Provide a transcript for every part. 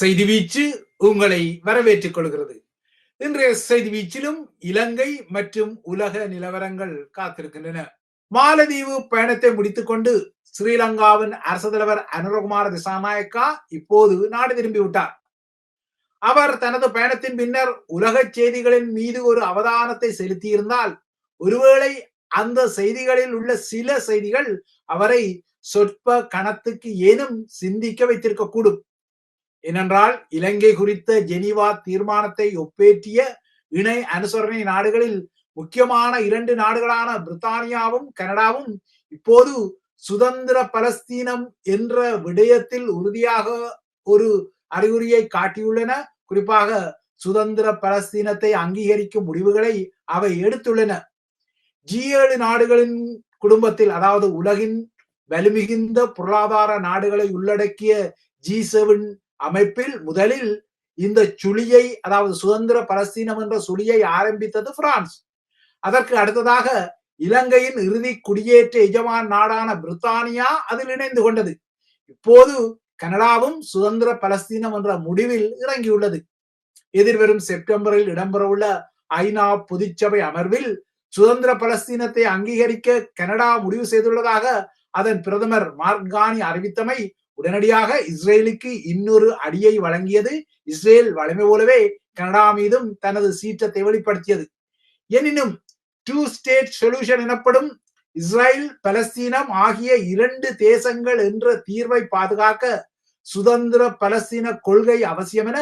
செய்தி வீச்சு உங்களை வரவேற்றுக் கொள்கிறது. இன்றைய செய்தி வீச்சிலும் இலங்கை மற்றும் உலக நிலவரங்கள் காத்திருக்கின்றன. மாலதீவு பயணத்தை முடித்துக்கொண்டு ஸ்ரீலங்காவின் அரசு தலைவர் அனுரகுமார திசாநாயக்கா இப்போது நாடு திரும்பிவிட்டார் அவர் தனது பயணத்தின் பின்னர் உலக செய்திகளின் மீது ஒரு அவதானத்தை செலுத்தியிருந்தால் ஒருவேளை அந்த செய்திகளில் உள்ள சில செய்திகள் அவரை சொற்ப கணத்துக்கு ஏனும் சிந்திக்க வைத்திருக்க கூடும் ஏனென்றால் இலங்கை குறித்த ஜெனீவா தீர்மானத்தை ஒப்பேற்றிய இணை அனுசரணை நாடுகளில் முக்கியமான இரண்டு நாடுகளான பிரித்தானியாவும் கனடாவும் இப்போது சுதந்திர பலஸ்தீனம் என்ற விடயத்தில் உறுதியாக ஒரு அறிகுறியை காட்டியுள்ளன. குறிப்பாக சுதந்திர பலஸ்தீனத்தை அங்கீகரிக்கும் முடிவுகளை அவை எடுத்துள்ளன. ஜி ஏழு நாடுகளின் குடும்பத்தில் அதாவது உலகின் வலுமிகுந்த பொருளாதார நாடுகளை உள்ளடக்கிய ஜி செவன் அமைப்பில் முதலில் இந்த சுழியை அதாவது சுதந்திர பலஸ்தீனம் என்ற சுழியை ஆரம்பித்தது பிரான்ஸ். அதற்கு அடுத்ததாக இலங்கையின் இறுதி குடியேற்ற எஜமான் நாடான பிரித்தானியா அதில் இணைந்து கொண்டது. இப்போது கனடாவும் சுதந்திர பலஸ்தீனம் என்ற முடிவில் இறங்கியுள்ளது. எதிர்வரும் செப்டம்பரில் இடம்பெறவுள்ள ஐநா பொதுச்சபை அமர்வில் சுதந்திர பலஸ்தீனத்தை அங்கீகரிக்க கனடா முடிவு செய்துள்ளதாக அதன் பிரதமர் மார்கானி அறிவித்தமை உடனடியாக இஸ்ரேலுக்கு இன்னொரு அடியை வழங்கியது. இஸ்ரேல் வலிமை போலவே கனடா மீதும் தனது சீற்றத்தை வெளிப்படுத்தியது. எனினும் டூ ஸ்டேட் சொல்யூஷன் எனப்படும் இஸ்ரேல் பலஸ்தீனம் ஆகிய இரண்டு தேசங்கள் என்ற தீர்வை பாதுகாக்க சுதந்திர பலஸ்தீன கொள்கை அவசியம் என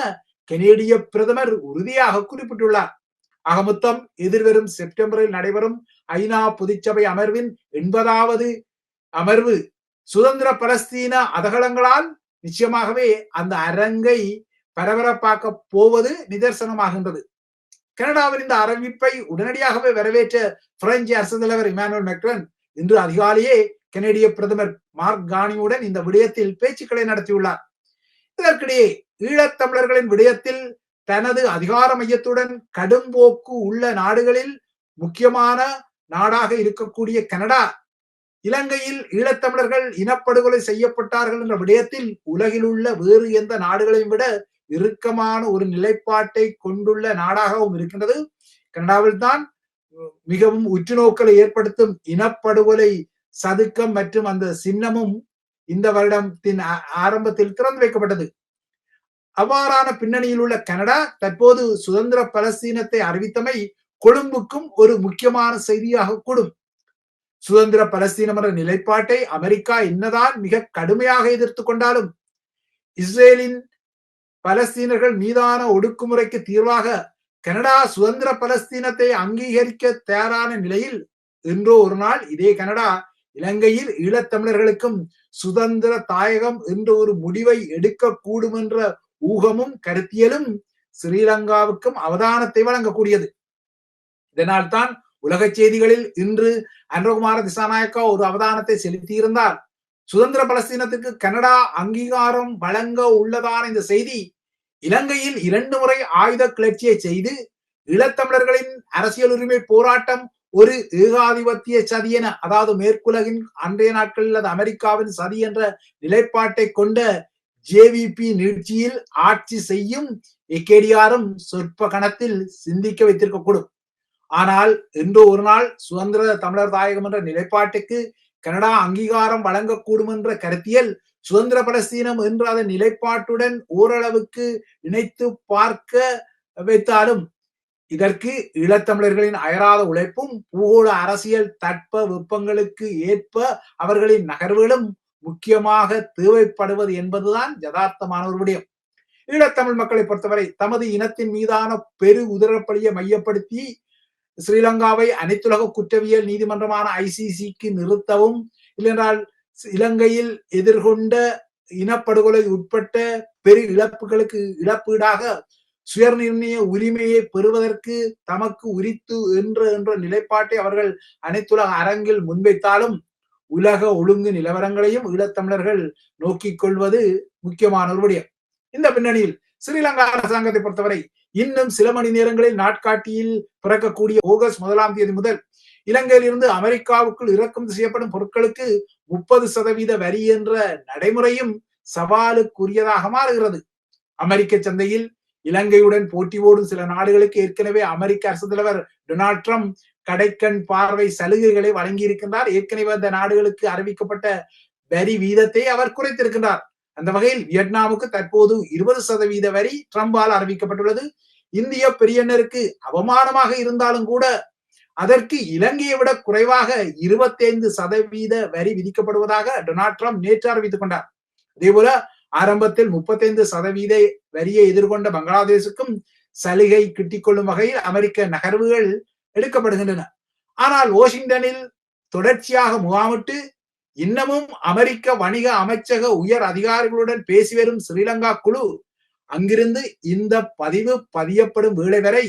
கனேடிய பிரதமர் உறுதியாக குறிப்பிட்டுள்ளார். ஆகமொத்தம் எதிர்வரும் செப்டம்பரில் நடைபெறும் ஐநா பொதுச்சபை அமர்வின் எண்பதாவது அமர்வு சுதந்திர பலஸ்தீன அதகலங்களால் நிச்சயமாகவே அந்த அரங்கை பரபரப்பாக்க போவது நிதர்சனமாகின்றது. கனடாவின் இந்த அறிவிப்பை உடனடியாகவே வரவேற்ற பிரெஞ்சு அரசு தலைவர் இமானுவல் மெக்ரன் இன்று அதிகாலையே கனேடிய பிரதமர் மார்க் கானியுடன் இந்த விடயத்தில் பேச்சுக்களை நடத்தியுள்ளார். இதற்கிடையே ஈழத்தமிழர்களின் விடயத்தில் தனது அதிகார மையத்துடன் கடும் போக்கு உள்ள நாடுகளில் முக்கியமான நாடாக இருக்கக்கூடிய கனடா இலங்கையில் ஈழத்தமிழர்கள் இனப்படுகொலை செய்யப்பட்டார்கள் என்ற விடயத்தில் உலகில் உள்ள வேறு எந்த நாடுகளையும் விட இறுக்கமான ஒரு நிலைப்பாட்டை கொண்டுள்ள நாடாகவும் இருக்கின்றது. கனடாவில் தான் மிகவும் உற்றுநோக்கலை ஏற்படுத்தும் இனப்படுகொலை சதுக்கம் மற்றும் அந்த சின்னமும் இந்த வருடத்தின் ஆரம்பத்தில் திறந்து வைக்கப்பட்டது. அவ்வாறான பின்னணியில் உள்ள கனடா தற்போது சுதந்திர பலஸ்தீனத்தை அறிவித்தமை கொழும்புக்கும் ஒரு முக்கியமான செய்தியாக கூடும். சுதந்திர பலஸ்தீனம் என்ற நிலைப்பாட்டை அமெரிக்கா என்னதான் மிக கடுமையாக எதிர்த்து கொண்டாலும் இஸ்ரேலின் பலஸ்தீனர்கள் மீதான ஒடுக்குமுறைக்கு தீர்வாக கனடா சுதந்திர பலஸ்தீனத்தை அங்கீகரிக்க தயாரான நிலையில் என்றோ ஒரு நாள் இதே கனடா இலங்கையில் ஈழத்தமிழர்களுக்கும் சுதந்திர தாயகம் என்ற ஒரு முடிவை எடுக்க கூடும் என்ற ஊகமும் கருத்தியலும் ஸ்ரீலங்காவுக்கும் அவதானத்தை வழங்கக்கூடியது. இதனால் தான் உலக செய்திகளில் இன்று அன்றகுமார திசாநாயக்கா ஒரு அவதானத்தை செலுத்தியிருந்தார். சுதந்திர பலஸ்தீனத்துக்கு கனடா அங்கீகாரம் வழங்க உள்ளதான இந்த செய்தி இலங்கையில் இரண்டு முறை ஆயுத கிளர்ச்சியை செய்து ஈழத்தமிழர்களின் அரசியல் உரிமை போராட்டம் ஒரு ஏகாதிபத்திய சதி என அதாவது மேற்குலகின் அன்றைய நாட்களில் அது அமெரிக்காவின் சதி என்ற நிலைப்பாட்டை கொண்ட ஜேவிபி நீட்சியில் ஆட்சி செய்யும் எக்கேடியாரும் சொற்ப கணத்தில் சிந்திக்க வைத்திருக்கக்கூடும். ஆனால் இன்று ஒரு நாள் சுதந்திர தமிழர் தாயகம் என்ற நிலைப்பாட்டுக்கு கனடா அங்கீகாரம் வழங்கக்கூடும் என்ற கருத்தியல் சுதந்திர பலஸ்தீனம் என்ற அதன் நிலைப்பாட்டுடன் ஓரளவுக்கு இணைத்து பார்க்க வைத்தாலும் இதற்கு ஈழத்தமிழர்களின் அயராத உழைப்பும் பூகோள அரசியல் தட்ப வெப்பங்களுக்கு ஏற்ப அவர்களின் நகர்வுகளும் முக்கியமாக தேவைப்படுவது என்பதுதான் யதார்த்தமான ஒரு விடயம். ஈழத்தமிழ் மக்களை பொறுத்தவரை தமது இனத்தின் மீதான பெரு உதரப்படியை மையப்படுத்தி ஸ்ரீலங்காவை அனைத்துலக குற்றவியல் நீதிமன்றமான ஐசிசிக்கு நிறுத்தவும் இல்லையென்றால் இலங்கையில் எதிர்கொண்ட இனப்படுகொலை உட்பட்ட பெரு இழப்புகளுக்கு இழப்பீடாக சுயநிர்ணய உரிமையை பெறுவதற்கு தமக்கு உரித்து என்ற என்ற நிலைப்பாட்டை அவர்கள் அனைத்துலக அரங்கில் முன்வைத்தாலும் உலக ஒழுங்கு நிலவரங்களையும் ஈழத்தமிழர்கள் நோக்கிக் கொள்வது முக்கியமான ஒரு விடயம். இந்த பின்னணியில் ஸ்ரீலங்கா அரசாங்கத்தை பொறுத்தவரை இன்னும் சில மணி நேரங்களில் நாட்காட்டியில் பிறக்கக்கூடிய ஆகஸ்ட் முதலாம் தேதி முதல் இலங்கையில் இருந்து அமெரிக்காவுக்குள் இறக்குமதி செய்யப்படும் பொருட்களுக்கு முப்பது சதவீத வரி என்ற நடைமுறையும் சவாலுக்குரியதாக மாறுகிறது. அமெரிக்க சந்தையில் இலங்கையுடன் போட்டி ஓடும் சில நாடுகளுக்கு ஏற்கனவே அமெரிக்க அரசு தலைவர் டொனால்ட் ட்ரம்ப் கடைக்கண் பார்வை சலுகைகளை வழங்கி இருக்கின்றார் ஏற்கனவே அந்த நாடுகளுக்கு அறிவிக்கப்பட்ட வரி வீதத்தை அவர் குறைத்திருக்கின்றார். அந்த வகையில் வியட்நாமுக்கு தற்போது இருபது சதவீத வரி ட்ரம்பால் அறிவிக்கப்பட்டுள்ளது. இந்திய பெரியனருக்கு அவமானமாக இருந்தாலும் கூட அதற்கு இலங்கையை விட குறைவாக இருபத்தைந்து சதவீத வரி விதிக்கப்படுவதாக டொனால்ட் ட்ரம்ப் நேற்று அறிவித்துக் கொண்டார். அதே போல ஆரம்பத்தில் முப்பத்தைந்து சதவீத வரியை எதிர்கொண்ட பங்களாதேசுக்கும் சலுகை கிட்டிக்கொள்ளும் வகையில் அமெரிக்க நகர்வுகள் எடுக்கப்படுகின்றன. ஆனால் வாஷிங்டனில் தொடர்ச்சியாக முகாமிட்டு இன்னமும் அமெரிக்க வணிக அமைச்சக உயர் அதிகாரிகளுடன் பேசி வரும் ஸ்ரீலங்கா குழு அங்கிருந்து இந்த பதிவு பதியப்படும் வேலை வரை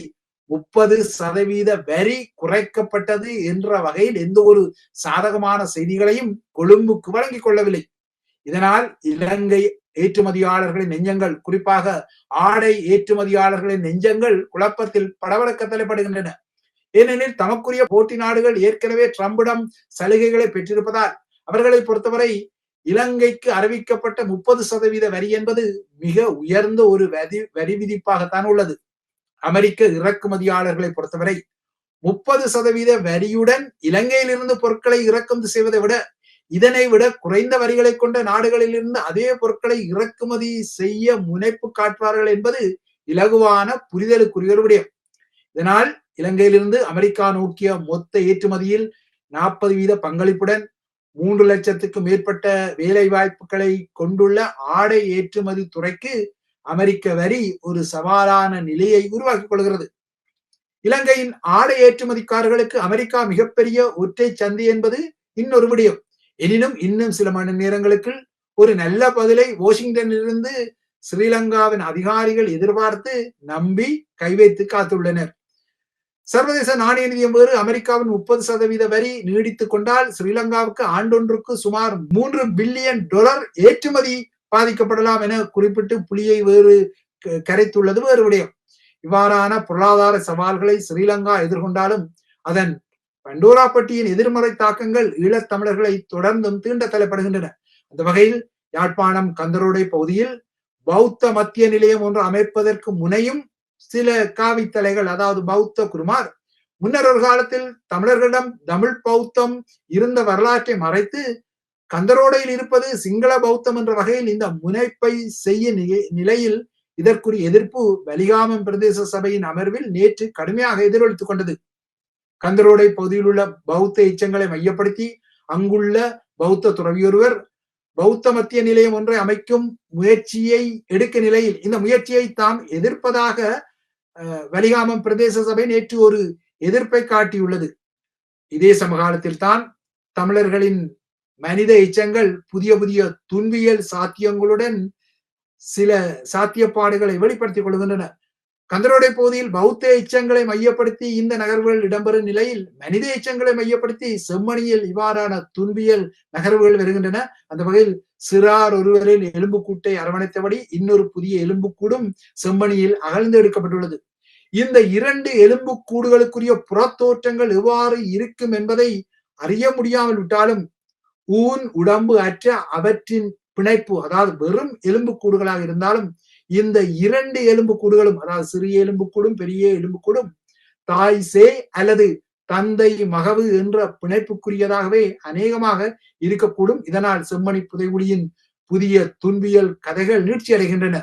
முப்பது சதவீத வரி குறைக்கப்பட்டது என்ற வகையில் எந்த ஒரு சாதகமான செய்திகளையும் கொழும்புக்கு வழங்கிக் கொள்ளவில்லை. இதனால் இலங்கை ஏற்றுமதியாளர்களின் நெஞ்சங்கள் குறிப்பாக ஆடை ஏற்றுமதியாளர்களின் நெஞ்சங்கள் குழப்பத்தில் படவடக்க தலைப்படுகின்றன ஏனெனில் தமக்குரிய போட்டி நாடுகள் ஏற்கனவே ட்ரம்பிடம் சலுகைகளை பெற்றிருப்பதால் அவர்களை பொறுத்தவரை இலங்கைக்கு அறிவிக்கப்பட்ட முப்பது சதவீத வரி என்பது மிக உயர்ந்த ஒரு வரி வரி விதிப்பாகத்தான் உள்ளது. அமெரிக்க இறக்குமதியாளர்களை பொறுத்தவரை முப்பது சதவீத வரியுடன் இலங்கையிலிருந்து பொருட்களை இறக்குமதி செய்வதை விட இதனை விட குறைந்த வரிகளை கொண்ட நாடுகளில் இருந்து அதே பொருட்களை இறக்குமதி செய்ய முனைப்பு காட்டுவார்கள் என்பது இலகுவான புரிதலுக்குரிய ஒரு விடயம். இதனால் இலங்கையிலிருந்து அமெரிக்கா நோக்கிய மொத்த ஏற்றுமதியில் நாற்பது வீத பங்களிப்புடன் மூன்று லட்சத்துக்கும் மேற்பட்ட வேலை வாய்ப்புகளை கொண்டுள்ள ஆடை ஏற்றுமதி துறைக்கு அமெரிக்க வரி ஒரு சவாலான நிலையை உருவாக்கிக் கொள்கிறது. இலங்கையின் ஆடை ஏற்றுமதிக்காரர்களுக்கு அமெரிக்கா மிகப்பெரிய ஒற்றை சந்தை என்பது இன்னொரு விடயம். எனினும் இன்னும் சில மணி நேரங்களுக்கு ஒரு நல்ல பதிலை வாஷிங்டனிலிருந்து ஸ்ரீலங்காவின் அதிகாரிகள் எதிர்பார்த்து நம்பி கைவைத்து காத்துள்ளனர். சர்வதேச நாணய நிதியம் வேறு அமெரிக்காவின் முப்பது சதவீத வரி நீடித்துக் கொண்டால் ஸ்ரீலங்காவுக்கு ஆண்டொன்றுக்கு சுமார் மூன்று பில்லியன் டாலர் ஏற்றுமதி பாதிக்கப்படலாம் என குறிப்பிட்டு புலியை வேறு கரைத்துள்ளது வேறு விடயம். இவ்வாறான பொருளாதார சவால்களை ஸ்ரீலங்கா எதிர்கொண்டாலும் அதன் பண்டோரா பட்டியின் எதிர்மறை தாக்கங்கள் ஈழத்தமிழர்களை தொடர்ந்தும் தீண்ட தலைப்படுகின்றன அந்த வகையில் யாழ்ப்பாணம் கந்தரோடை பகுதியில் பௌத்த மத்திய நிலையம் ஒன்று அமைப்பதற்கு முனையும் சில காவித்தலைகள் அதாவது பௌத்த குருமார் முன்னர் ஒரு காலத்தில் தமிழர்களிடம் தமிழ் பௌத்தம் இருந்த வரலாற்றை மறைத்து கந்தரோடையில் இருப்பது சிங்கள பௌத்தம் என்ற வகையில் இந்த முனைப்பை செய்ய நிலையில் இதற்குரிய எதிர்ப்பு வலிகாமம் பிரதேச சபையின் அமர்வில் நேற்று கடுமையாக எதிரொலித்துக் கொண்டது. கந்தரோடை பகுதியில் உள்ள பௌத்த எச்சங்களை மையப்படுத்தி அங்குள்ள பௌத்த துறவியொருவர் பௌத்த மத்திய நிலையம் ஒன்றை அமைக்கும் முயற்சியை எடுக்க நிலையில் இந்த முயற்சியை தாம் எதிர்ப்பதாக வலிகாமம் பிரதேச சபை நேற்று ஒரு எதிர்ப்பை காட்டியுள்ளது. இதே சமகாலத்தில் தான் தமிழர்களின் மனித எச்சங்கள் புதிய புதிய துன்பியல் சாத்தியங்களுடன் சில சாத்தியப்பாடுகளை வெளிப்படுத்திக் கொள்கின்றன. கந்தரோடை பகுதியில் பௌத்த எச்சங்களை மையப்படுத்தி இந்த நகர்வுகள் இடம்பெறும் நிலையில் மனித எச்சங்களை மையப்படுத்தி செம்மணியில் இவ்வாறான துன்பியல் நகர்வுகள் வருகின்றன. அந்த வகையில் சிறார் ஒருவரின் எலும்புக்கூட்டை அரவணைத்தபடி இன்னொரு புதிய எலும்புக்கூடும் செம்மணியில் அகழ்ந்து எடுக்கப்பட்டுள்ளது. இந்த இரண்டு எலும்புக்கூடுகளுக்குரிய புறத்தோற்றங்கள் எவ்வாறு இருக்கும் என்பதை அறிய முடியாமல் விட்டாலும் ஊன் உடம்பு அற்ற அவற்றின் பிணைப்பு அதாவது வெறும் எலும்புக்கூடுகளாக இருந்தாலும் இந்த இரண்டு எலும்புக்கூடுகளும் அதாவது சிறிய எலும்புக்கூடும் பெரிய எலும்புக்கூடும் தாய் சே அல்லது தந்தை மகவு என்ற பிணைப்புக்குரியதாகவே அநேகமாக இருக்கக்கூடும். இதனால் செம்மணி புதைகுடியின் புதிய துன்பியல் கதைகள் நீட்சி அடைகின்றன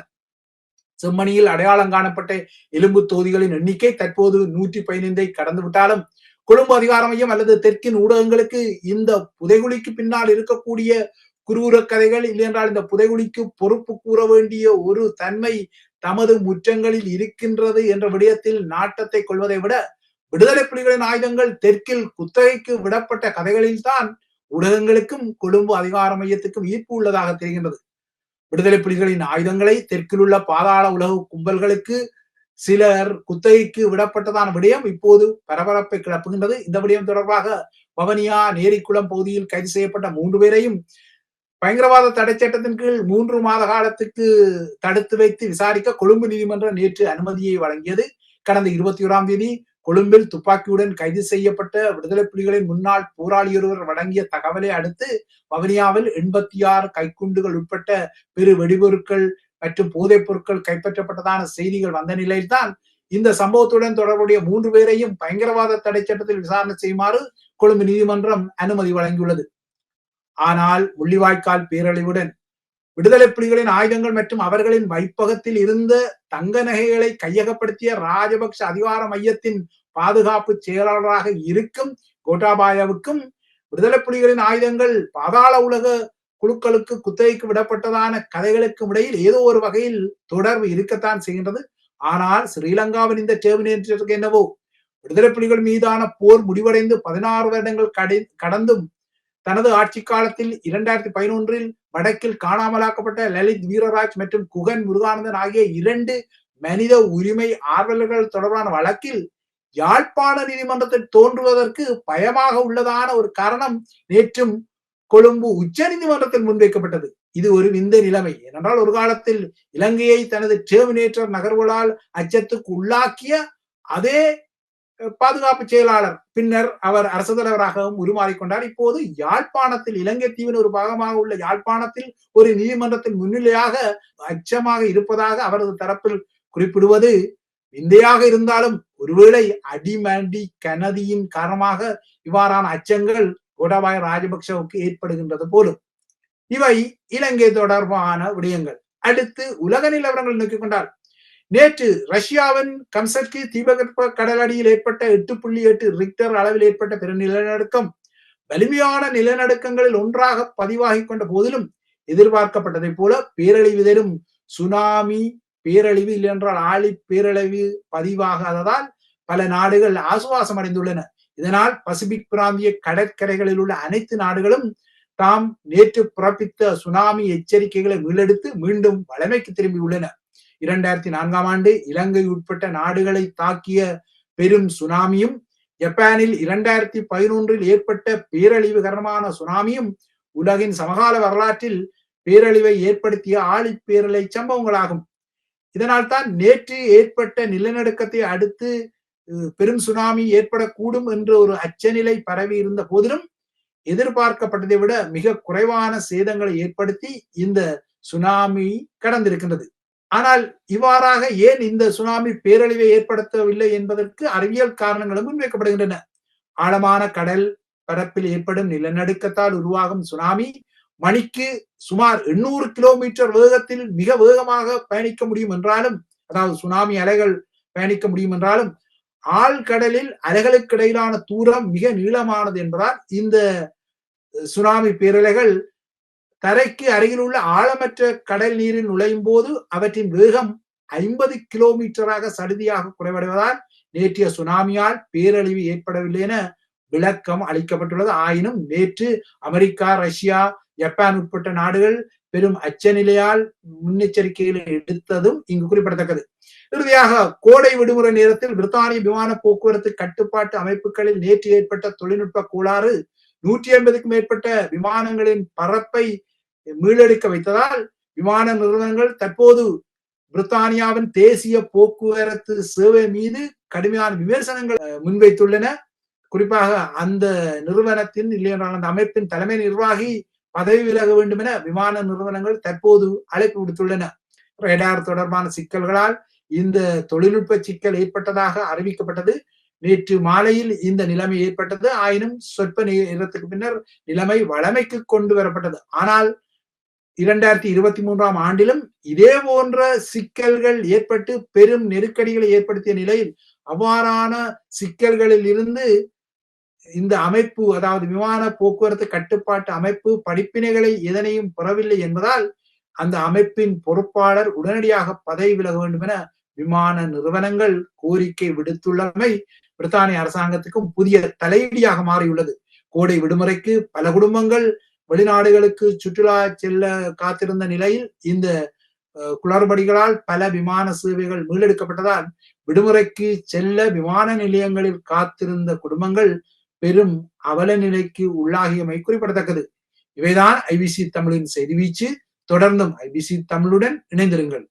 செம்மணியில் அடையாளம் காணப்பட்ட எலும்பு தொகுதிகளின் எண்ணிக்கை தற்போது நூற்றி பதினைந்தை கடந்து விட்டாலும் கொழும்பு அதிகார மையம் அல்லது தெற்கின் ஊடகங்களுக்கு இந்த புதைகுழிக்கு பின்னால் இருக்கக்கூடிய குரூர கதைகள் இல்லையென்றால் இந்த புதைகுழிக்கு பொறுப்பு கூற வேண்டிய ஒரு தன்மை தமது முற்றங்களில் இருக்கின்றது என்ற விடயத்தில் நாட்டத்தை கொள்வதை விட விடுதலை புலிகளின் ஆயுதங்கள் தெற்கில் குத்தகைக்கு விடப்பட்ட கதைகளில்தான் ஊடகங்களுக்கும் கொழும்பு அதிகார மையத்துக்கும் ஈர்ப்பு உள்ளதாக தெரிகின்றது. விடுதலை புலிகளின் ஆயுதங்களை தெற்கில் உள்ள பாதாள உலக கும்பல்களுக்கு சிலர் குத்தகைக்கு விடப்பட்டதான விடயம் இப்போது பரபரப்பை கிளப்புகின்றது. இந்த விடயம் தொடர்பாக பவனியா நேரிக்குளம் பகுதியில் கைது செய்யப்பட்ட மூன்று பேரையும் பயங்கரவாத தடை சட்டத்தின் கீழ் மூன்று மாத காலத்துக்கு தடுத்து வைத்து விசாரிக்க கொழும்பு நீதிமன்றம் நேற்று அனுமதியை வழங்கியது. கடந்த இருபத்தி ஓராம் தேதி கொழும்பில் துப்பாக்கியுடன் கைது செய்யப்பட்ட விடுதலை புலிகளின் முன்னாள் போராளியொருவர் வழங்கிய தகவலை அடுத்து வவுனியாவில் எண்பத்தி ஆறு கைக்குண்டுகள் உட்பட்ட பெரு வெடிபொருட்கள் மற்றும் போதைப் பொருட்கள் கைப்பற்றப்பட்டதான செய்திகள் வந்த நிலையில்தான் இந்த சம்பவத்துடன் தொடர்புடைய மூன்று பேரையும் பயங்கரவாத தடை சட்டத்தில் விசாரணை செய்யுமாறு கொழும்பு நீதிமன்றம் அனுமதி வழங்கியுள்ளது. ஆனால் முள்ளிவாய்க்கால் பேரழிவுடன் விடுதலை புலிகளின் ஆயுதங்கள் மற்றும் அவர்களின் வைப்பகத்தில் இருந்த தங்க நகைகளை கையகப்படுத்திய ராஜபக்ஷ அதிகார மையத்தின் பாதுகாப்பு செயலாளராக இருக்கும் கோட்டாபாயாவுக்கும் விடுதலை புலிகளின் ஆயுதங்கள் பாதாள உலக குழுக்களுக்கு குத்தகைக்கு விடப்பட்டதான கதைகளுக்கும் இடையில் ஏதோ ஒரு வகையில் தொடர்பு இருக்கத்தான் செய்கின்றது. ஆனால் ஸ்ரீலங்காவின் இந்த டெர்மினேட்டருக்கு என்னவோ? விடுதலை புலிகள் மீதான போர் முடிவடைந்து பதினாறு வருடங்கள் கடந்தும் தனது ஆட்சி காலத்தில் இரண்டாயிரத்தி பதினொன்றில் வடக்கில் காணாமலாக்கப்பட்ட லலித் வீரராஜ் மற்றும் குகன் முருகானந்தன் ஆகிய இரண்டு மனித உரிமை ஆர்வலர்கள் தொடர்பான வழக்கில் யாழ்ப்பாண நீதிமன்றத்தில் தோன்றுவதற்கு பயமாக உள்ளதான ஒரு காரணம் நேற்றும் கொழும்பு உச்ச நீதிமன்றத்தில் முன்வைக்கப்பட்டது. இது ஒரு விந்த நிலைமை. ஏனென்றால் ஒரு காலத்தில் இலங்கையை தனது டெர்மினேட்டர் நகர்வுகளால் அச்சத்துக்கு உள்ளாக்கிய அதே பாதுகாப்பு செயலாளர் பின்னர் அவர் அரசு தலைவராகவும் உருமாறிக்கொண்டார். இப்போது யாழ்ப்பாணத்தில் இலங்கை தீவின் ஒரு பாகமாக உள்ள யாழ்ப்பாணத்தில் ஒரு நீதிமன்றத்தில் முன்னிலையாக அச்சமாக இருப்பதாக அவரது தரப்பில் குறிப்பிடுவது விந்தையாக இருந்தாலும் ஒருவேளை அடிமண்டி கனதியின் காரணமாக இவ்வாறான அச்சங்கள் கோட்டாபாய ராஜபக்சவுக்கு ஏற்படுகின்றது போலும். இவை இலங்கை தொடர்பான விடயங்கள். அடுத்து உலக நிலவரங்கள் நோக்கிக் கொண்டால் நேற்று ரஷ்யாவின் கம்சட்கி தீபகற்ப கடலடியில் ஏற்பட்ட எட்டு புள்ளி எட்டு ரிக்டர் அளவில் ஏற்பட்ட பெரு நிலநடுக்கம் வலிமையான நிலநடுக்கங்களில் ஒன்றாக பதிவாகி கொண்ட போதிலும் எதிர்பார்க்கப்பட்டதை போல பேரழிவு தரும் சுனாமி பேரழிவு இல்லை என்றால் ஆழி பேரழிவு பதிவாகாததால் பல நாடுகள் ஆசுவாசம் அடைந்துள்ளன. இதனால் பசிபிக் பிராந்திய கடற்கரைகளில் உள்ள அனைத்து நாடுகளும் தாம் நேற்று பிறப்பித்த சுனாமி எச்சரிக்கைகளை மீளெடுத்து மீண்டும் வளமைக்கு திரும்பியுள்ளன. இரண்டாயிரத்தி நான்காம் ஆண்டு இலங்கை உட்பட்ட நாடுகளை தாக்கிய பெரும் சுனாமியும் ஜப்பானில் இரண்டாயிரத்தி பதினொன்றில் ஏற்பட்ட பேரழிவுகரமான சுனாமியும் உலகின் சமகால வரலாற்றில் பேரழிவை ஏற்படுத்திய ஆழி பேரலை சம்பவங்களாகும். இதனால் தான் நேற்று ஏற்பட்ட நிலநடுக்கத்தை அடுத்து பெரும் சுனாமி ஏற்படக்கூடும் என்ற ஒரு அச்சநிலை பரவி இருந்த போதிலும் எதிர்பார்க்கப்பட்டதை விட மிக குறைவான சேதங்களை ஏற்படுத்தி இந்த சுனாமி கடந்திருக்கின்றது. ஆனால் இவ்வாறாக ஏன் இந்த சுனாமி பேரழிவை ஏற்படுத்தவில்லை என்பதற்கு அறிவியல் காரணங்களும் முன்வைக்கப்படுகின்றன. ஆழமான கடல் பரப்பில் ஏற்படும் நிலநடுக்கத்தால் உருவாகும் சுனாமி மணிக்கு சுமார் எண்ணூறு கிலோமீட்டர் வேகத்தில் மிக வேகமாக பயணிக்க முடியும் என்றாலும் அதாவது சுனாமி அலைகள் பயணிக்க முடியும் என்றாலும் ஆழ்கடலில் அலைகளுக்கு இடையிலான தூரம் மிக நீளமானது என்பதால் இந்த சுனாமி பேரலைகள் தரைக்கு அருகில் உள்ள ஆழமற்ற கடல் நீரில் நுழையும் போது அவற்றின் வேகம் ஐம்பது கிலோமீட்டராக சடுதியாக குறைவடைவதால் நேற்றைய சுனாமியால் பேரழிவு ஏற்படவில்லை என விளக்கம் அளிக்கப்பட்டுள்ளது. ஆயினும் நேற்று அமெரிக்கா ரஷ்யா ஜப்பான் உட்பட்ட நாடுகள் பெரும் அச்சநிலையால் முன்னெச்சரிக்கைகளை எடுத்ததும் இங்கு குறிப்பிடத்தக்கது. இறுதியாக கோடை விடுமுறை நேரத்தில் பிரித்தானிய விமான போக்குவரத்து கட்டுப்பாட்டு அமைப்புகளில் நேற்று ஏற்பட்ட தொழில்நுட்ப கோளாறு நூற்றி ஐம்பதுக்கும் மேற்பட்ட விமானங்களின் பரப்பை மீளெடுக்க வைத்ததால் விமான நிறுவனங்கள் தற்போது பிரித்தானியாவின் தேசிய போக்குவரத்து சேவை மீது கடுமையான விமர்சனங்கள் முன்வைத்துள்ளன. குறிப்பாக அந்த நிறுவனத்தின் இல்லையென்றால் அந்த அமைப்பின் தலைமை நிர்வாகி பதவி விலக வேண்டும் என விமான நிறுவனங்கள் தற்போது அழைப்பு விடுத்துள்ளன. ரேடார் தொடர்பான சிக்கல்களால் இந்த தொழில்நுட்ப சிக்கல் ஏற்பட்டதாக அறிவிக்கப்பட்டது. நேற்று மாலையில் இந்த நிலைமை ஏற்பட்டது. ஆயினும் சொற்ப நேரத்துக்கு பின்னர் நிலைமை வளமைக்கு கொண்டு வரப்பட்டது. ஆனால் இரண்டாயிரத்தி இருபத்தி மூன்றாம் ஆண்டிலும் இதே போன்ற சிக்கல்கள் ஏற்பட்டு பெரும் நெருக்கடிகளை ஏற்படுத்திய நிலையில் அவ்வாறான சிக்கல்களில் இருந்து இந்த அமைப்பு அதாவது விமான போக்குவரத்து கட்டுப்பாட்டு அமைப்பு படிப்பினைகளை எதனையும் பெறவில்லை என்பதால் அந்த அமைப்பின் பொறுப்பாளர் உடனடியாக பதவி விலக வேண்டும் என விமான நிறுவனங்கள் கோரிக்கை விடுத்துள்ளமை பிரித்தானிய அரசாங்கத்துக்கும் புதிய தலையீடியாக மாறியுள்ளது. கோடை விடுமுறைக்கு பல குடும்பங்கள் வெளிநாடுகளுக்கு சுற்றுலா செல்ல காத்திருந்த நிலையில் இந்த குளறுபடிகளால் பல விமான சேவைகள் மீளெடுக்கப்பட்டதால் விடுமுறைக்கு செல்ல விமான நிலையங்களில் காத்திருந்த குடும்பங்கள் பெரும் அவல நிலைக்கு உள்ளாகியமை குறிப்பிடத்தக்கது. இவைதான் ஐபிசி தமிழின் செய்தி வீச்சு. தொடர்ந்தும் ஐபிசி தமிழுடன் இணைந்திருங்கள்.